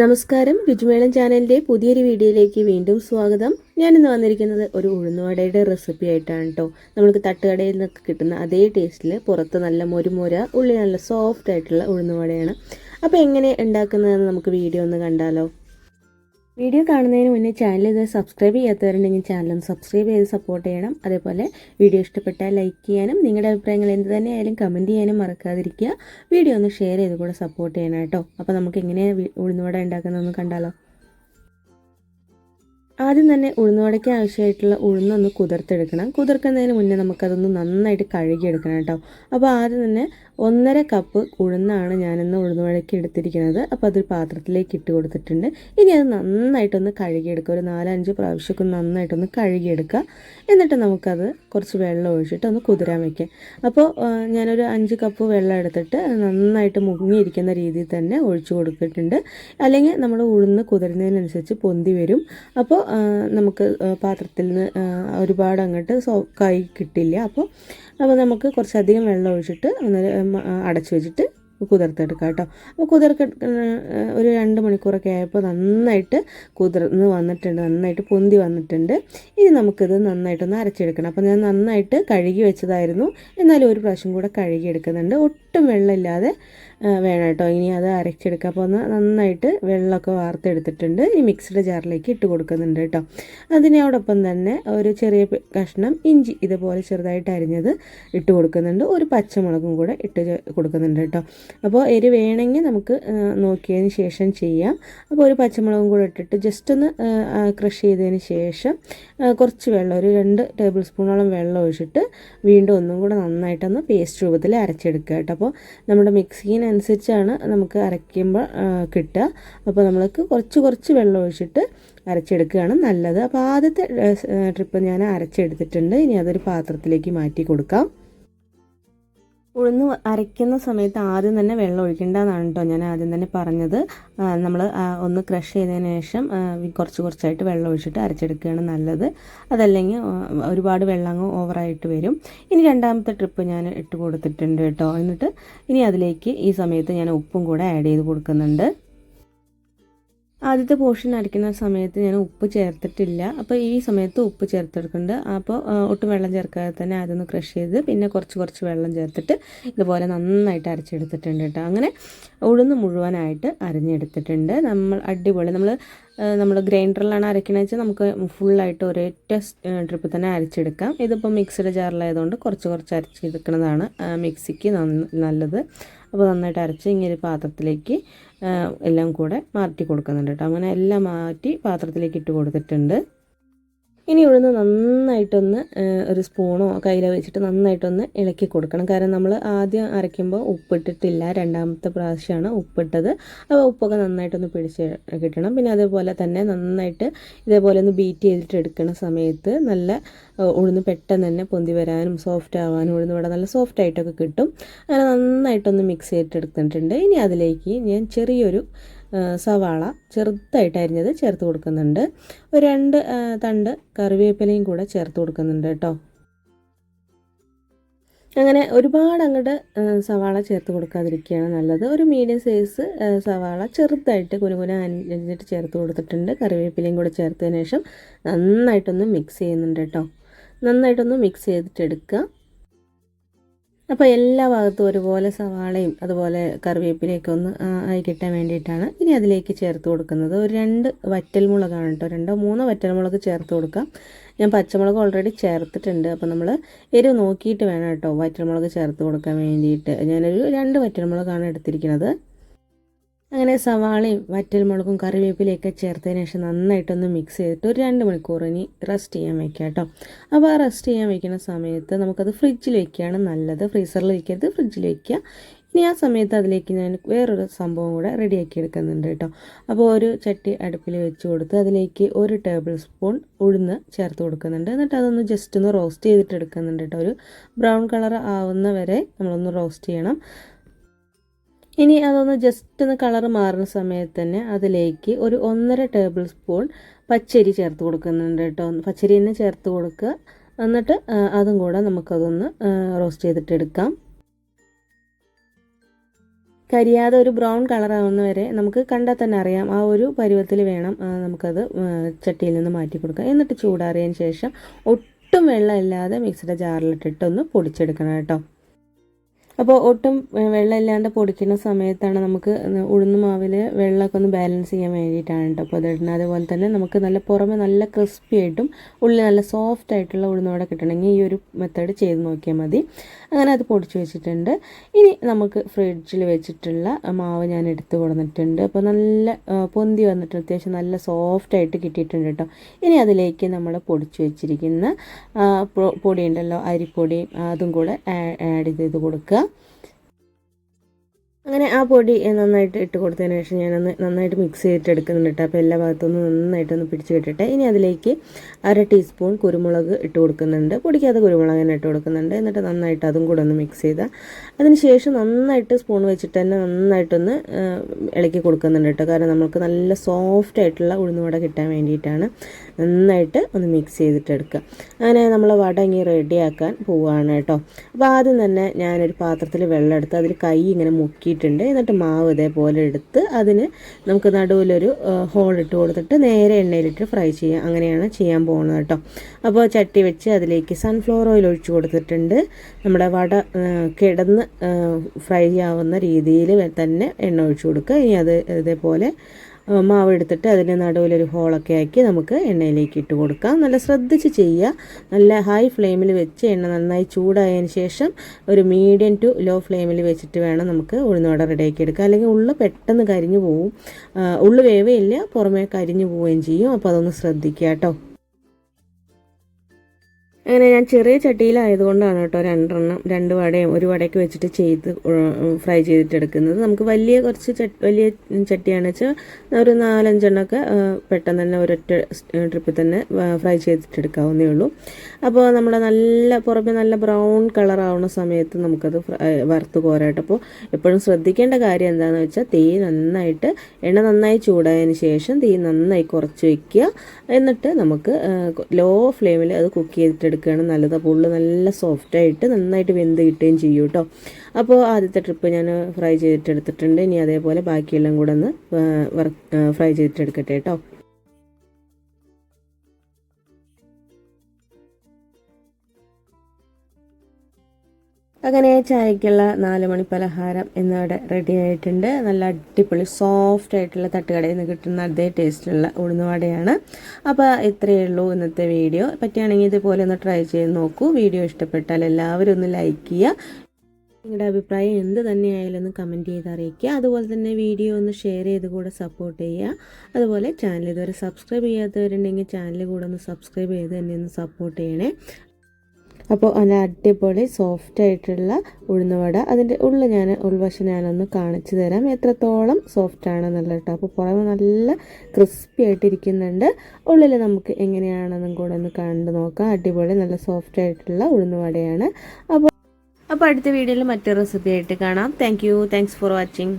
നമസ്കാരം. രുചിമേളം ചാനലിന്റെ പുതിയൊരു വീഡിയോയിലേക്ക് വീണ്ടും സ്വാഗതം. ഞാൻ ഇന്ന് വന്നിരിക്കുന്നത് ഒരു ഉഴുന്നുവടയുടെ റെസിപ്പി ആയിട്ടാണ് കേട്ടോ നമുക്ക് തട്ടുകടയിൽ നിന്നൊക്കെ കിട്ടുന്ന അതേ ടേസ്റ്റിൽ പുറത്ത് നല്ല മൊരുമൊര ഉള്ളി നല്ല സോഫ്റ്റ് ആയിട്ടുള്ള ഉഴുന്നുവടയാണ്. അപ്പോൾ എങ്ങനെ ഉണ്ടാക്കുന്നതെന്ന് നമുക്ക് വീഡിയോ ഒന്ന് കണ്ടാലോ? വീഡിയോ കാണുന്നതിന് മുന്നേ ചാനൽ ഇത് സബ്സ്ക്രൈബ് ചെയ്യാത്തവരുണ്ടെങ്കിൽ ചാനൽ സബ്സ്ക്രൈബ് ചെയ്ത് സപ്പോർട്ട് ചെയ്യണം. അതേപോലെ വീഡിയോ ഇഷ്ടപ്പെട്ടാൽ ലൈക്ക് ചെയ്യാനും നിങ്ങളുടെ അഭിപ്രായങ്ങൾ എന്ത് തന്നെയായാലും കമന്റ് ചെയ്യാനും മറക്കാതിരിക്കുക. വീഡിയോ ഒന്ന് ഷെയർ ചെയ്ത് കൂടെ സപ്പോർട്ട് ചെയ്യണം കേട്ടോ. അപ്പോൾ നമുക്ക് എങ്ങനെയാണ് ഉഴുന്നുവട ഉണ്ടാക്കുന്നതെന്ന് കണ്ടാലോ. ആദ്യം തന്നെ ഉഴുന്നുവടയ്ക്ക് ആവശ്യമായിട്ടുള്ള ഉഴുന്നൊന്ന് കുതിർത്തെടുക്കണം. കുതിർക്കുന്നതിന് മുന്നേ നമുക്കതൊന്ന് നന്നായിട്ട് കഴുകിയെടുക്കണം കേട്ടോ. അപ്പോൾ ആദ്യം തന്നെ ഒന്നര കപ്പ് ഉഴുന്നാണ് ഞാനിന്ന് ഉഴുന്നുവടയ്ക്ക് എടുത്തിരിക്കുന്നത്. അപ്പോൾ അതൊരു പാത്രത്തിലേക്ക് ഇട്ട് കൊടുത്തിട്ടുണ്ട്. ഇനി അത് നന്നായിട്ടൊന്ന് കഴുകിയെടുക്കുക. ഒരു നാലഞ്ച് പ്രാവശ്യമൊക്കെ നന്നായിട്ടൊന്ന് കഴുകിയെടുക്കുക. എന്നിട്ട് നമുക്കത് കുറച്ച് വെള്ളം ഒഴിച്ചിട്ട് ഒന്ന് കുതിരാൻ വയ്ക്കാം അപ്പോൾ ഞാനൊരു അഞ്ച് കപ്പ് വെള്ളം എടുത്തിട്ട് നന്നായിട്ട് മുങ്ങിയിരിക്കുന്ന രീതിയിൽ തന്നെ ഒഴിച്ചു കൊടുത്തിട്ടുണ്ട്. അല്ലെങ്കിൽ നമ്മൾ ഉഴുന്ന് കുതിരുന്നതിനനുസരിച്ച് പൊന്തി വരും. അപ്പോൾ നമുക്ക് പാത്രത്തിൽ നിന്ന് ഒരുപാട് അങ്ങോട്ട് സോക്കായി കിട്ടില്ല. അപ്പോൾ അപ്പോൾ നമുക്ക് കുറച്ചധികം വെള്ളം ഒഴിച്ചിട്ട് അടച്ചു വെച്ചിട്ട് കുതിർത്തെടുക്കാം കേട്ടോ. അപ്പോൾ കുതിർക്ക ഒരു രണ്ട് മണിക്കൂറൊക്കെ ആയപ്പോൾ നന്നായിട്ട് കുതിർന്ന് വന്നിട്ടുണ്ട് നന്നായിട്ട് പൊന്തി വന്നിട്ടുണ്ട്. ഇനി നമുക്കിത് നന്നായിട്ടൊന്ന് അരച്ചെടുക്കണം. അപ്പോൾ ഞാൻ നന്നായിട്ട് കഴുകി വെച്ചതായിരുന്നു. എന്നാലും ഒരു പ്രാവശ്യം കൂടെ കഴുകി എടുക്കുന്നുണ്ട് ഒട്ടും വെള്ളമില്ലാതെ വേണം കേട്ടോ. ഇനി അത് അരച്ചെടുക്കുക അപ്പോൾ ഒന്ന് നന്നായിട്ട് വെള്ളമൊക്കെ വാർത്തെടുത്തിട്ടുണ്ട്. ഈ മിക്സ്ഡ് ജാറിലേക്ക് ഇട്ട് കൊടുക്കുന്നുണ്ട് കേട്ടോ. അതിനോടൊപ്പം തന്നെ ഒരു ചെറിയ കഷ്ണം ഇഞ്ചി ഇതുപോലെ ചെറുതായിട്ട് അരിഞ്ഞത് ഇട്ട് കൊടുക്കുന്നുണ്ട്. ഒരു പച്ചമുളകും കൂടെ ഇട്ട് കൊടുക്കുന്നുണ്ട് കേട്ടോ. അപ്പോൾ എരി വേണമെങ്കിൽ നമുക്ക് നോക്കിയതിന് ശേഷം ചെയ്യാം. അപ്പോൾ ഒരു പച്ചമുളകും കൂടെ ഇട്ടിട്ട് ജസ്റ്റ് ഒന്ന് ക്രഷ് ചെയ്തതിന് ശേഷം കുറച്ച് വെള്ളം ഒരു രണ്ട് ടേബിൾ സ്പൂണോളം വെള്ളം ഒഴിച്ചിട്ട് വീണ്ടും ഒന്നും കൂടെ നന്നായിട്ടൊന്ന് പേസ്റ്റ് രൂപത്തിൽ അരച്ചെടുക്കുക കേട്ടോ. അപ്പോൾ നമ്മുടെ മിക്സിനനുസരിച്ചാണ് നമുക്ക് അരയ്ക്കുമ്പോൾ കിട്ടുക. അപ്പോൾ നമ്മൾക്ക് കുറച്ച് കുറച്ച് വെള്ളം ഒഴിച്ചിട്ട് അരച്ചെടുക്കുകയാണ് നല്ലത്. അപ്പോൾ ആദ്യത്തെ ട്രിപ്പ് ഞാൻ അരച്ചെടുത്തിട്ടുണ്ട്. ഇനി അതൊരു പാത്രത്തിലേക്ക് മാറ്റി കൊടുക്കാം. ഉഴുന്ന് അരയ്ക്കുന്ന സമയത്ത് ആദ്യം തന്നെ വെള്ളം ഒഴിക്കേണ്ടതാണ് കേട്ടോ ഞാൻ ആദ്യം തന്നെ പറഞ്ഞത്. നമ്മൾ ഒന്ന് ക്രഷ് ചെയ്തതിന് ശേഷം കുറച്ച് കുറച്ചായിട്ട് വെള്ളം ഒഴിച്ചിട്ട് അരച്ചെടുക്കുകയാണ് നല്ലത്. അതല്ലെങ്കിൽ ഒരുപാട് വെള്ളം അങ്ങ് ഓവറായിട്ട് വരും. ഇനി രണ്ടാമത്തെ ട്രിപ്പ് ഞാൻ ഇട്ട് കൊടുത്തിട്ടുണ്ട് കേട്ടോ എന്നിട്ട് ഇനി അതിലേക്ക് ഈ സമയത്ത് ഞാൻ ഉപ്പും കൂടെ ആഡ് ചെയ്ത് കൊടുക്കുന്നുണ്ട്. ആദ്യത്തെ പോർഷൻ അരയ്ക്കുന്ന സമയത്ത് ഞാൻ ഉപ്പ് ചേർത്തിട്ടില്ല. അപ്പോൾ ഈ സമയത്ത് ഉപ്പ് ചേർത്തെടുക്കുന്നുണ്ട്. അപ്പോൾ ഒട്ടും വെള്ളം ചേർക്കാതെ തന്നെ അതൊന്ന് ക്രഷ് ചെയ്ത് പിന്നെ കുറച്ച് കുറച്ച് വെള്ളം ചേർത്തിട്ട് ഇതുപോലെ നന്നായിട്ട് അരച്ചെടുത്തിട്ടുണ്ട് കേട്ടോ. അങ്ങനെ ഉഴുന്ന് മുഴുവനായിട്ട് അരിഞ്ഞെടുത്തിട്ടുണ്ട്. നമ്മൾ അടിപൊളി. നമ്മൾ നമ്മൾ ഗ്രൈൻഡറിലാണ് അരയ്ക്കണമെന്ന് വെച്ചാൽ നമുക്ക് ഫുള്ളായിട്ട് ഒരേറ്റ ട്രിപ്പ് തന്നെ അരച്ചെടുക്കാം. ഇതിപ്പോൾ മിക്സിയുടെ ജാറിലായതുകൊണ്ട് കുറച്ച് കുറച്ച് അരച്ചെടുക്കുന്നതാണ് മിക്സിക്ക് നല്ലത്. അപ്പോൾ നന്നായിട്ട് അരച്ച് ഇങ്ങനെ പാത്രത്തിലേക്ക് എല്ലാം കൂടെ മാറ്റി കൊടുക്കുന്നുണ്ട് കേട്ടോ. അങ്ങനെ എല്ലാം മാറ്റി പാത്രത്തിലേക്ക് ഇട്ട് കൊടുത്തിട്ടുണ്ട്. ഇനി ഇവിടുന്ന് നന്നായിട്ടൊന്ന് ഒരു സ്പൂണോ കയ്യിൽ വെച്ചിട്ട് നന്നായിട്ടൊന്ന് ഇളക്കി കൊടുക്കണം. കാരണം നമ്മൾ ആദ്യം അരയ്ക്കുമ്പോൾ ഉപ്പിട്ടിട്ടില്ല. രണ്ടാമത്തെ പ്രാവശ്യമാണ് ഉപ്പിട്ടത്. അപ്പോൾ ഉപ്പൊക്കെ നന്നായിട്ടൊന്ന് പിടിച്ച് കിട്ടണം. പിന്നെ അതേപോലെ തന്നെ നന്നായിട്ട് ഇതേപോലെ ഒന്ന് ബീറ്റ് ചെയ്തിട്ട് എടുക്കുന്ന സമയത്ത് നല്ല ഉഴുന്ന് പെട്ടെന്ന് തന്നെ പൊന്തി വരാനും സോഫ്റ്റ് ആവാനും ഉഴുന്ന് ഇവിടെ നല്ല സോഫ്റ്റ് ആയിട്ടൊക്കെ കിട്ടും. അങ്ങനെ നന്നായിട്ടൊന്ന് മിക്സ് ചെയ്തിട്ട് എടുത്തിട്ടുണ്ട്. ഇനി അതിലേക്ക് ഞാൻ ചെറിയൊരു സവാള ചെറുതായിട്ട് അരിഞ്ഞത് ചേർത്ത് കൊടുക്കുന്നുണ്ട്. ഒരു രണ്ട് തണ്ട് കറിവേപ്പിലയും കൂടെ ചേർത്ത് കൊടുക്കുന്നുണ്ട് കേട്ടോ. അങ്ങനെ ഒരുപാട് അങ്ങോട്ട് സവാള ചേർത്ത് കൊടുക്കാതിരിക്കുകയാണ് നല്ലത്. ഒരു മീഡിയം സൈസ് സവാള ചെറുതായിട്ട് കുനുകുന അരിഞ്ഞിട്ട് ചേർത്ത് കൊടുത്തിട്ടുണ്ട്. കറിവേപ്പിലയും കൂടെ ചേർത്തതിന് ശേഷം നന്നായിട്ടൊന്ന് മിക്സ് ചെയ്യുന്നുണ്ട് കേട്ടോ. നന്നായിട്ടൊന്ന് മിക്സ് ചെയ്തിട്ട് എടുക്കുക അപ്പോൾ എല്ലാ ഭാഗത്തും ഒരുപോലെ സവാളയും അതുപോലെ കറിവേപ്പിലയൊക്കെ ഒന്ന് ആയി കിട്ടാൻ വേണ്ടിയിട്ടാണ് ഇനി അതിലേക്ക് ചേർത്ത് കൊടുക്കുന്നത്. ഒരു രണ്ട് വറ്റൽമുളകാണ് കേട്ടോ. രണ്ടോ മൂന്നോ വറ്റൽമുളക് ചേർത്ത് കൊടുക്കാം. ഞാൻ പച്ചമുളക് ഓൾറെഡി ചേർത്തിട്ടുണ്ട്. അപ്പോൾ നമ്മൾ എരിവ് നോക്കിയിട്ട് വേണം കേട്ടോ വറ്റൽമുളക് ചേർത്ത് കൊടുക്കാൻ വേണ്ടിയിട്ട്. ഞാനൊരു രണ്ട് വറ്റൽമുളകാണ് എടുത്തിരിക്കുന്നത്. അങ്ങനെ സവാളയും വറ്റൽമുളകും കറിവേപ്പിലയൊക്കെ ചേർത്തതിന് ശേഷം നന്നായിട്ടൊന്ന് മിക്സ് ചെയ്തിട്ട് ഒരു രണ്ട് മണിക്കൂർ ഇനി റെസ്റ്റ് ചെയ്യാൻ വെക്കാം കേട്ടോ. അപ്പോൾ ആ റെസ്റ്റ് ചെയ്യാൻ വെക്കുന്ന സമയത്ത് നമുക്കത് ഫ്രിഡ്ജിൽ വെക്കുകയാണ് നല്ലത്. ഫ്രീസറിൽ വയ്ക്കരുത് ഫ്രിഡ്ജിൽ വയ്ക്കുക ഇനി ആ സമയത്ത് അതിലേക്ക് ഞാൻ വേറൊരു സംഭവം കൂടെ റെഡിയാക്കി എടുക്കുന്നുണ്ട് കേട്ടോ. അപ്പോൾ ഒരു ചട്ടി അടുപ്പിൽ വെച്ച് കൊടുത്ത് അതിലേക്ക് ഒരു ടേബിൾ സ്പൂൺ ഉഴുന്ന് ചേർത്ത് കൊടുക്കുന്നുണ്ട്. എന്നിട്ട് അതൊന്ന് ജസ്റ്റ് ഒന്ന് റോസ്റ്റ് ചെയ്തിട്ട് എടുക്കുന്നുണ്ട് കേട്ടോ. ഒരു ബ്രൗൺ കളർ ആവുന്ന വരെ നമ്മളൊന്ന് റോസ്റ്റ് ചെയ്യണം. ഇനി അതൊന്ന് ജസ്റ്റ് ഒന്ന് കളർ മാറുന്ന സമയത്ത് തന്നെ അതിലേക്ക് ഒരു ഒന്നര ടേബിൾ സ്പൂൺ പച്ചരി ചേർത്ത് കൊടുക്കുന്നുണ്ട് കേട്ടോ. പച്ചരി തന്നെ ചേർത്ത് കൊടുക്കുക. എന്നിട്ട് അതും കൂടെ നമുക്കതൊന്ന് റോസ്റ്റ് ചെയ്തിട്ടെടുക്കാം കരിയാതെ ഒരു ബ്രൗൺ കളർ ആവുന്ന വരെ നമുക്ക് കണ്ടാൽ തന്നെ അറിയാം. ആ ഒരു പരുവത്തിൽ വേണം നമുക്കത് ചട്ടിയിൽ നിന്ന് മാറ്റി കൊടുക്കാം എന്നിട്ട് ചൂടാറിയതിന് ശേഷം ഒട്ടും വെള്ളമില്ലാതെ മിക്സിയുടെ ജാറിലിട്ടിട്ട് ഒന്ന് പൊടിച്ചെടുക്കണം കേട്ടോ. അപ്പോൾ ഒട്ടും വെള്ളമില്ലാണ്ട് പൊടിക്കുന്ന സമയത്താണ് നമുക്ക് ഉഴുന്ന് മാവിൽ വെള്ളമൊക്കെ ഒന്ന് ബാലൻസ് ചെയ്യാൻ വേണ്ടിയിട്ടാണ് കേട്ടോ അപ്പോൾ അതിടുന്നത് അതുപോലെ തന്നെ നമുക്ക് നല്ല പുറമെ നല്ല ക്രിസ്പി ആയിട്ടും ഉള്ളിൽ നല്ല സോഫ്റ്റ് ആയിട്ടുള്ള ഉഴുന്നോടെ കിട്ടണമെങ്കിൽ ഈ ഒരു മെത്തേഡ് ചെയ്ത് നോക്കിയാൽ മതി. അങ്ങനെ അത് പൊടിച്ച് വെച്ചിട്ടുണ്ട്. ഇനി നമുക്ക് ഫ്രിഡ്ജിൽ വെച്ചിട്ടുള്ള മാവ് ഞാൻ എടുത്ത് കൊടുത്തിട്ടുണ്ട്. അപ്പോൾ നല്ല പൊന്തി വന്നിട്ട് അത്യാവശ്യം നല്ല സോഫ്റ്റ് ആയിട്ട് കിട്ടിയിട്ടുണ്ട് കേട്ടോ ഇനി അതിലേക്ക് നമ്മൾ പൊടിച്ച് വെച്ചിരിക്കുന്ന പൊടിയുണ്ടല്ലോ അരിപ്പൊടി അതും കൂടെ ആഡ് ചെയ്ത് കൊടുക്കുക. 嗯。അങ്ങനെ ആ പൊടി നന്നായിട്ട് ഇട്ട് കൊടുത്തതിന് ശേഷം ഞാനൊന്ന് നന്നായിട്ട് മിക്സ് ചെയ്തിട്ട് എടുക്കുന്നുണ്ട് അപ്പോൾ എല്ലാ ഭാഗത്തുനിന്ന് നന്നായിട്ടൊന്ന് പിടിച്ച് കിട്ടട്ടെ ഇനി അതിലേക്ക് അര ടീസ്പൂൺ കുരുമുളക് ഇട്ട് കൊടുക്കുന്നുണ്ട്. പൊടിക്കാത്ത കുരുമുളക് തന്നെ ഇട്ട് കൊടുക്കുന്നുണ്ട്. എന്നിട്ട് നന്നായിട്ട് അതും കൂടെ ഒന്ന് മിക്സ് ചെയ്താൽ അതിന് ശേഷം നന്നായിട്ട് സ്പൂൺ വെച്ചിട്ട് തന്നെ നന്നായിട്ടൊന്ന് ഇളക്കി കൊടുക്കുന്നുണ്ട് കേട്ടോ. കാരണം നമുക്ക് നല്ല സോഫ്റ്റ് ആയിട്ടുള്ള ഉഴുന്നുവട കിട്ടാൻ വേണ്ടിയിട്ടാണ് നന്നായിട്ട് ഒന്ന് മിക്സ് ചെയ്തിട്ട് എടുക്കുക അങ്ങനെ നമ്മൾ വട ഇങ്ങി റെഡിയാക്കാൻ പോവുകയാണ് കേട്ടോ. അപ്പോൾ ആദ്യം തന്നെ ഞാനൊരു പാത്രത്തിൽ വെള്ളം എടുത്ത് അതിൽ കൈ ഇങ്ങനെ മുക്കിയിട്ടുണ്ട് എന്നിട്ട് മാവ് ഇതേപോലെ എടുത്ത് അതിന് നമുക്ക് നടുവിലൊരു ഹോൾ ഇട്ട് കൊടുത്തിട്ട് നേരെ എണ്ണയിലിട്ട് ഫ്രൈ ചെയ്യാം. അങ്ങനെയാണ് ചെയ്യാൻ പോകുന്നത് കേട്ടോ. അപ്പോൾ ചട്ടി വെച്ച് അതിലേക്ക് സൺഫ്ലവർ ഓയിൽ ഒഴിച്ച് കൊടുത്തിട്ടുണ്ട്. നമ്മുടെ വട കിടന്ന് ഫ്രൈ ആവുന്ന രീതിയിൽ തന്നെ എണ്ണ ഒഴിച്ച് കൊടുക്കുക. ഇനി അത് ഇതേപോലെ മാവ് എടുത്തിട്ട് അതിന്റെ നടുവിലൊരു ഹോളൊക്കെ ആക്കി നമുക്ക് എണ്ണയിലേക്ക് ഇട്ട് കൊടുക്കാം. നല്ല ശ്രദ്ധിച്ച് ചെയ്യുക. നല്ല ഹൈ ഫ്ലെയിമിൽ വെച്ച് എണ്ണ നന്നായി ചൂടായതിന് ശേഷം ഒരു മീഡിയം ടു ലോ ഫ്ലെയിമിൽ വെച്ചിട്ട് വേണം നമുക്ക് ഉഴുന്നുവട റെഡിയാക്കി എടുക്കുക അല്ലെങ്കിൽ ഉള്ളു പെട്ടെന്ന് കരിഞ്ഞു പോവും. ഉള്ളു വേവയില്ല പുറമേ കരിഞ്ഞു പോവുകയും ചെയ്യും. അപ്പോൾ അതൊന്ന് ശ്രദ്ധിക്കുക കേട്ടോ. അങ്ങനെ ഞാൻ ചെറിയ ചട്ടിയിലായതുകൊണ്ടാണ് കേട്ടോ രണ്ടെണ്ണം രണ്ട് വടയും ഒരു വടയ്ക്ക് വെച്ചിട്ട് ചെയ്ത് ഫ്രൈ ചെയ്തിട്ടെടുക്കുന്നത്. നമുക്ക് വലിയ കുറച്ച് വലിയ ചട്ടിയാണ് വെച്ചാൽ ഒരു നാലഞ്ചെണ്ണമൊക്കെ പെട്ടെന്ന് തന്നെ ഒരൊറ്റ ട്രിപ്പിൽ തന്നെ ഫ്രൈ ചെയ്തിട്ടെടുക്കാവുന്നേ ഉള്ളൂ. അപ്പോൾ നമ്മൾ നല്ല പുറമെ നല്ല ബ്രൗൺ കളർ ആവുന്ന സമയത്ത് നമുക്കത് വറുത്ത് കോരായിട്ട് അപ്പോൾ എപ്പോഴും ശ്രദ്ധിക്കേണ്ട കാര്യം എന്താണെന്ന് വെച്ചാൽ തീ നന്നായിട്ട് എണ്ണ നന്നായി ചൂടായതിന് ശേഷം തീ നന്നായി കുറച്ച് വയ്ക്കുക എന്നിട്ട് നമുക്ക് ലോ ഫ്ലെയിമിൽ അത് കുക്ക് ചെയ്തിട്ടെടുക്കുകയാണ് നല്ലത്. ഉള്ളു നല്ല സോഫ്റ്റായിട്ട് നന്നായിട്ട് വെന്ത് കിട്ടുകയും ചെയ്യും കേട്ടോ. അപ്പോൾ ആദ്യത്തെ ട്രിപ്പ് ഞാൻ ഫ്രൈ ചെയ്തിട്ടെടുത്തിട്ടുണ്ട്. ഇനി അതേപോലെ ബാക്കിയെല്ലാം കൂടെ ഒന്ന് ഫ്രൈ ചെയ്തിട്ടെടുക്കട്ടെ കേട്ടോ. അങ്ങനെ ചായക്കുള്ള നാല് മണി പലഹാരം എന്നിവിടെ റെഡി ആയിട്ടുണ്ട്. നല്ല അടിപൊളി സോഫ്റ്റ് ആയിട്ടുള്ള തട്ടുകടയിൽ നിന്ന് കിട്ടുന്ന അതേ ടേസ്റ്റുള്ള ഉഴുന്നുവടയാണ് അപ്പോൾ ഇത്രയേ ഉള്ളൂ ഇന്നത്തെ വീഡിയോ പറ്റുകയാണെങ്കിൽ ഇതുപോലെ ഒന്ന് ട്രൈ ചെയ്ത് നോക്കൂ. വീഡിയോ ഇഷ്ടപ്പെട്ടാൽ എല്ലാവരും ഒന്ന് ലൈക്ക് ചെയ്യുക. നിങ്ങളുടെ അഭിപ്രായം എന്ത് തന്നെയായാലും ഒന്ന് കമന്റ് ചെയ്ത് അറിയിക്കുക. അതുപോലെ തന്നെ വീഡിയോ ഒന്ന് ഷെയർ ചെയ്ത് കൂടെ സപ്പോർട്ട് ചെയ്യുക. അതുപോലെ ചാനൽ ഇതുവരെ സബ്സ്ക്രൈബ് ചെയ്യാത്തവരുണ്ടെങ്കിൽ ചാനൽ കൂടെ ഒന്ന് സബ്സ്ക്രൈബ് ചെയ്ത് തന്നെ ഒന്ന് സപ്പോർട്ട് ചെയ്യണേ. അപ്പോൾ നല്ല അടിപൊളി സോഫ്റ്റ് ആയിട്ടുള്ള ഉഴുന്നുവട. അതിന്റെ ഉള്ളിൽ ഞാൻ ഉൾവശം ഞാനൊന്ന് കാണിച്ചു തരാം. എത്രത്തോളം സോഫ്റ്റ് ആണെന്നുള്ള കേട്ടോ അപ്പോൾ പുറമെ നല്ല ക്രിസ്പി ആയിട്ടിരിക്കുന്നുണ്ട്. ഉള്ളിൽ നമുക്ക് എങ്ങനെയാണെന്നും കൂടെ ഒന്ന് കണ്ടു നോക്കാം. അടിപൊളി നല്ല സോഫ്റ്റ് ആയിട്ടുള്ള ഉഴുന്നുവടയാണ്. അപ്പോൾ അപ്പോൾ അടുത്ത വീഡിയോയിൽ മറ്റൊരു റെസിപ്പി ആയിട്ട് കാണാം. Thank you thanks for watching